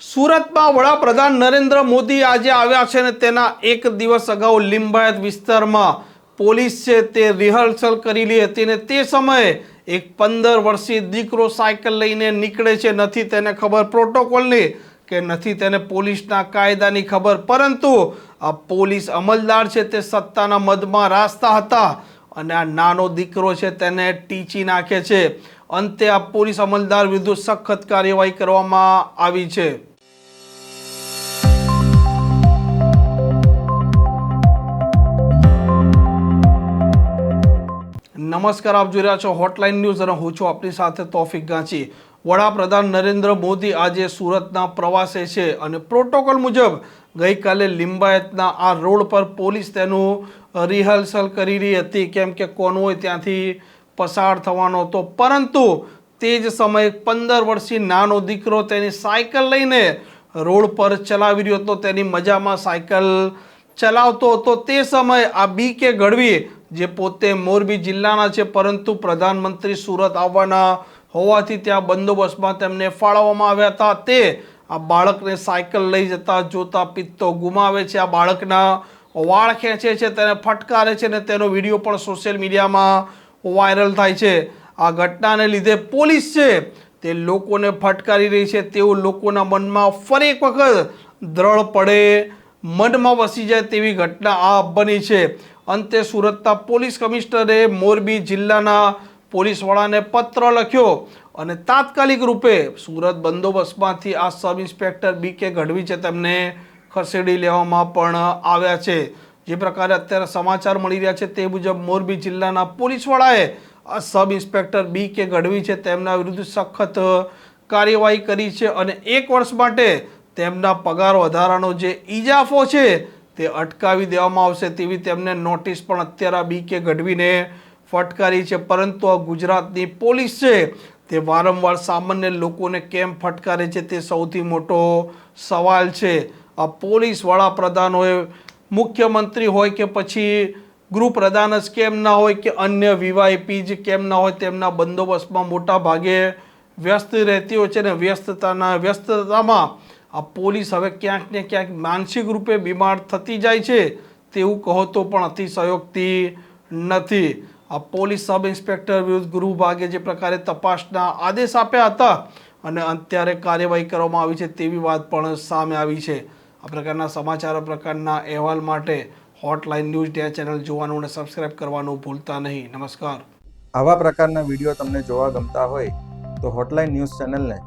સુરતમાં વડાપ્રધાન નરેન્દ્ર મોદી આજે આવ્યા છે અને તેના એક દિવસ અગાઉ લિંબાયત વિસ્તારમાં પોલીસ છે તે રિહર્સલ કરેલી હતી અને તે સમયે એક પંદર વર્ષીય દીકરો સાયકલ લઈને નીકળે છે. નથી તેને ખબર પ્રોટોકોલની કે નથી તેને પોલીસના કાયદાની ખબર, પરંતુ આ પોલીસ અમલદાર છે તે સત્તાના મદમાં રાસ્તા હતા અને આ નાનો દીકરો છે તેને ટીચી નાખે છે. અંતે આ પોલીસ અમલદાર વિરુદ્ધ સખત કાર્યવાહી કરવામાં આવી છે. નમસ્કાર, આપ જોઈ રહ્યા છો હોટલાઇન ન્યૂઝ અને હું છું આપની સાથે તોફિક ગાંચી. વડાપ્રધાન નરેન્દ્ર મોદી આજે સુરતના પ્રવાસે છે અને પ્રોટોકોલ મુજબ ગઈકાલે લિંબાયતના આ રોડ પર પોલીસ તેનું રિહર્સલ કરી રહી હતી. કેમ કે કોનવોય ત્યાંથી પસાર થવાનો હતો. પરંતુ તે જ સમયે પંદર વર્ષથી નાનો દીકરો તેની સાયકલ લઈને રોડ પર ચલાવી રહ્યો હતો. તેની મજામાં સાયકલ ચલાવતો હતો તે સમયે આ બી કે ગઢવી જે પોતે મોરબી જિલ્લાના છે, પરંતુ પ્રધાનમંત્રી સુરત આવવાના હોવાથી ત્યાં બંદોબસ્તમાં તેમને ફાળવવામાં આવ્યા હતા. તે આ બાળકને સાયકલ લઈ જતા જોતા પિત્તો ગુમાવે છે. આ બાળકના વાળ ખેંચે છે, તેને ફટકારે છે અને તેનો વીડિયો પણ સોશિયલ મીડિયામાં વાયરલ થાય છે. આ ઘટનાને લીધે પોલીસ છે, તે લોકોને ફટકારી રહી છે. તેવું લોકોના મનમાં ફરી એક વખત દ્રઢ પડે મનમાં વસી જાય તેવી ઘટના આ બની છે. અંતે સુરતના પોલીસ કમિશનરે મોરબી જિલ્લાના પોલીસવાળાને પત્ર લખ્યો અને તાત્કાલિક રૂપે સુરત બંદોબસ્તમાંથી આ સબ ઇન્સ્પેક્ટર બી કે ગઢવી છે તેમને ખસેડી લેવામાં પણ આવ્યા છે. જે પ્રકારે અત્યારે સમાચાર મળી રહ્યા છે તે મુજબ મોરબી જિલ્લાના પોલીસવાળાએ આ સબ ઇન્સ્પેક્ટર બી કે ગઢવી છે તેમના વિરુદ્ધ સખત કાર્યવાહી કરી છે અને એક વર્ષ માટે તેમના પગાર વધારાનો જે ઈજાફો છે તે અટકાવી દેવામાં આવશે તેવી તેમને નોટિસ પણ અત્યારે બી કે ગઢવીને ફટકારી છે. પરંતુ આ ગુજરાતની પોલીસ છે તે વારંવાર સામાન્ય લોકોને કેમ ફટકારે છે તે સૌથી મોટો સવાલ છે. આ પોલીસ વડાપ્રધાન હોય મુખ્યમંત્રી હોય કે પછી ગૃહપ્રધાન જ કેમ ના હોય કે અન્ય વીવાયપી જ કેમ ના હોય તેમના બંદોબસ્તમાં મોટા ભાગે વ્યસ્ત રહેતી હોય છે ને વ્યસ્તતાના વ્યસ્તતામાં આ પોલીસ હવે ક્યાંક ને ક્યાંક માનસિક રૂપે બીમાર થતી જાય છે તેવું કહો તો પણ અતિશયોક્તિ નથી. આ પોલીસ સબ ઇન્સ્પેક્ટર વિરુદ્ધ ગૃહ વિભાગે જે પ્રકારે તપાસના આદેશ આપ્યા હતા અને અત્યારે કાર્યવાહી કરવામાં આવી છે તેવી વાત પણ સામે આવી છે. આ પ્રકારના સમાચારો પ્રકારના અહેવાલ માટે હોટલાઇન ન્યૂઝ ડે ચેનલ જોવાનું અને સબસ્ક્રાઇબ કરવાનું ભૂલતા નહીં. નમસ્કાર. આવા પ્રકારના વીડિયો તમને જોવા ગમતા હોય તો હોટલાઇન ન્યૂઝ ચેનલને